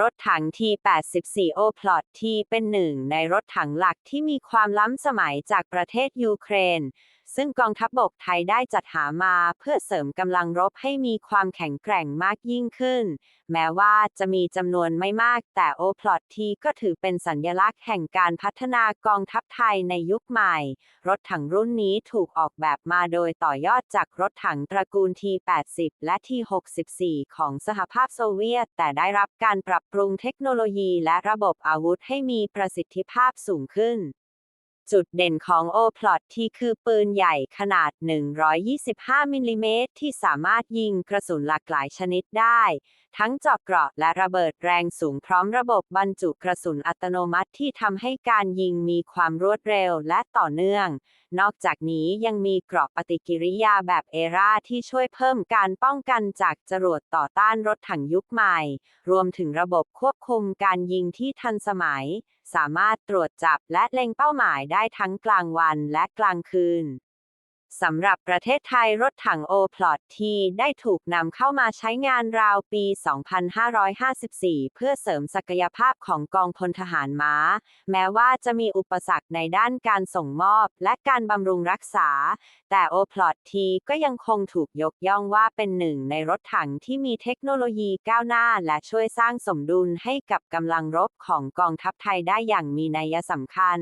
รถถัง T-84 Oplot T เป็นหนึ่งในรถถังหลักที่มีความล้ำสมัยจากประเทศยูเครน ซึ่งกองทัพบบกไทยได้จัดหามาเพื่อเสริมกำลังรบให้มีความแข็งแกร่งมากยิ่งขึ้น แม้ว่าจะมีจำนวนไม่มากแต่โอพลอตทีก็ถือเป็นสัญลักษณ์แห่งการพัฒนากองทัพไทยในยุคใหม่ รถถังรุ่นนี้ถูกออกแบบมาโดยต่อยอดจากรถถังตระกูล T80 และ T64 ของสหภาพโซเวียต แต่ได้รับการปรับปรุงเทคโนโลยีและระบบอาวุธให้มีประสิทธิภาพสูงขึ้น จุดเด่นของโอพลอตที่คือปืนใหญ่ขนาด 125 มิลลิเมตรที่สามารถยิงกระสุนหลากหลายชนิดได้ ทั้งจาะเกราะและระเบิดแรงสูงพร้อมระบบบรรจุกระสุนอัตโนมัติที่ทำให้การยิงมีความรวดเร็วและต่อเนื่อง นอกจากนี้ยังมีเกราะปฏิกิริยาแบบเอราที่ช่วยเพิ่มการป้องกันจากจรวดต่อต้านรถถังยุคใหม่ รวมถึงระบบควบคุมการยิงที่ทันสมัย สามารถตรวจจับและเล็งเป้าหมายได้ทั้งกลางวันและกลางคืน สำหรับประเทศไทยรถถังโอพลอตทีได้ถูกนำเข้ามาใช้งานราวปี 2554 เพื่อเสริมศักยภาพของกองพลทหารม้า แม้ว่าจะมีอุปสรรคในด้านการส่งมอบและการบำรุงรักษา แต่โอพลอตทีก็ยังคงถูกยกย่องว่าเป็นหนึ่งในรถถังที่มีเทคโนโลยีก้าวหน้า และช่วยสร้างสมดุลให้กับกำลังรบของกองทัพไทยได้อย่างมีนัยสำคัญ